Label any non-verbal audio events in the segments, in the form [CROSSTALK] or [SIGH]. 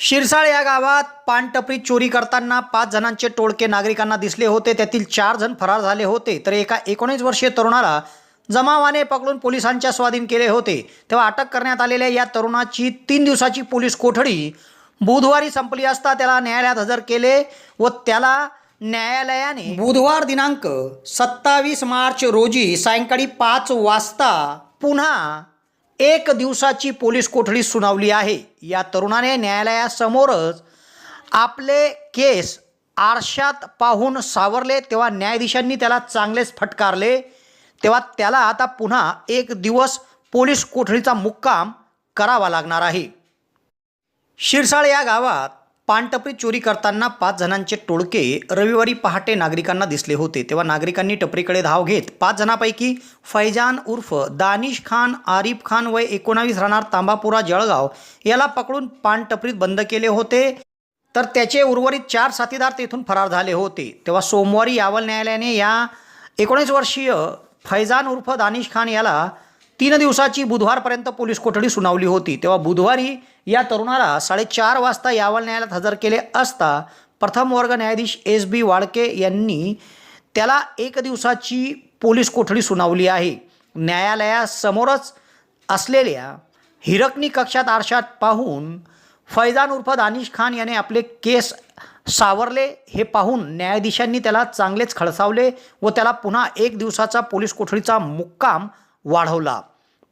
शिरसाळ या गावात पानटपरी चोरी करताना पाच जणांचे टोळके नागरिकांना दिसले होते. त्यातील चार जण फरार झाले होते. तर एका एकोणीस वर्षीय तरुणाला जमावाने पकडून पोलिसांच्या स्वाधीन केले होते. तेव्हा अटक करण्यात आलेल्या या तरुणाची तीन दिवसाची पोलीस कोठडी बुधवारी संपली असता त्याला न्यायालयात हजर केले व त्याला न्यायालयाने बुधवार दिनांक सत्तावीस मार्च रोजी सायंकाळी पाच वाजता पुन्हा एक दिवसाची पोलीस कोठडी सुनावली आहे. या तरुणाने न्यायालयासमोरच आपले केस आरशात पाहून सावरले तेव्हा न्यायाधीशांनी त्याला चांगलेच फटकारले. तेव्हा त्याला आता पुन्हा एक दिवस पोलीस कोठडीचा मुक्काम करावा लागणार आहे. शिरसाळ या गावात पानटपरी चोरी करताना पाच जणांचे टोळके रविवारी पहाटे नागरिकांना दिसले होते. तेव्हा नागरिकांनी टपरीकडे धाव घेत पाच जणांपैकी फैजान उर्फ दानिश खान आरिफ खान वय एकोणावीस राहणार तांबापुरा जळगाव याला पकडून पानटपरीत बंद केले होते. तर त्याचे उर्वरित चार साथीदार तेथून फरार झाले होते. तेव्हा सोमवारी यावल न्यायालयाने या एकोणीस वर्षीय फैजान उर्फ दानिश खान याला तीन दिवसाची बुधवारपर्यंत पोलीस कोठडी सुनावली होती. तेव्हा बुधवारी या तरुणाला साडेचार वाजता यावल न्यायालयात हजर केले असता प्रथम वर्ग न्यायाधीश एस बी वाळके यांनी त्याला एक दिवसाची पोलीस कोठडी सुनावली आहे. न्यायालयासमोरच असलेल्या हिरकणी कक्षात आरशात पाहून फैजान उर्फ दानिश खान याने आपले केस सावरले. हे पाहून न्यायाधीशांनी त्याला चांगलेच खडसावले व त्याला पुन्हा एक दिवसाचा पोलीस कोठडीचा मुक्काम वाढवला.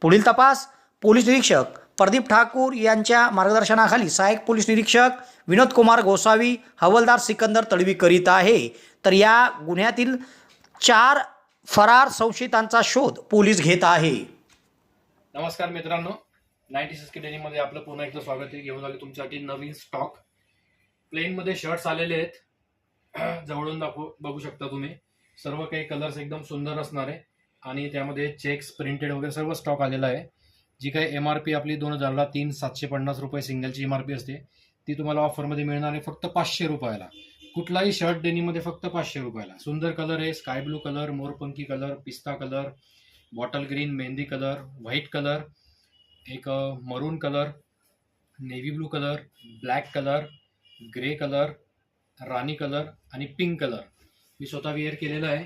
पुढील तपास पोलीस निरीक्षक प्रदीप ठाकूर यांच्या मार्गदर्शनाखाली सहाय्यक पोलीस निरीक्षक विनोद कुमार गोसावी हवलदार सिकंदर तडवी करीत आहे. तर या गुन्ह्यातील चार फरार संशयितांचा शोध पोलीस घेत आहे. नमस्कार मित्रांनो. नाईन्टी सिक्स डेनीमध्ये आपलं पुन्हा एकदा स्वागत आहे. घेऊन आले तुमच्यासाठी नवीन स्टॉक. प्लेनमध्ये शर्ट्स आलेले आहेत. [CLEARS THROAT] जवळून दाखव बघू शकता तुम्ही. सर्व काही कलर्स एकदम सुंदर असणार आहे. आणि त्यामध्ये चेक्स प्रिंटेड वगैरे सर्व स्टॉक आलेला आहे. जी काही एम आर पी आपली दोन हजारला तीन सातशे पन्नास रुपये सिंगलची एम आर पी असते ती तुम्हाला ऑफरमध्ये मिळणार आहे फक्त पाचशे रुपयाला. कुठलाही शर्ट डेनीमध्ये फक्त पाचशे रुपयाला. सुंदर कलर आहे स्काय ब्लू कलर मोरपंखी कलर पिस्ता colour bottle green mehndi colour white colour एक maroon colour navy blue colour black colour grey colour राणी कलर आणि पिंक कलर मी स्वतः वेअर केलेला आहे.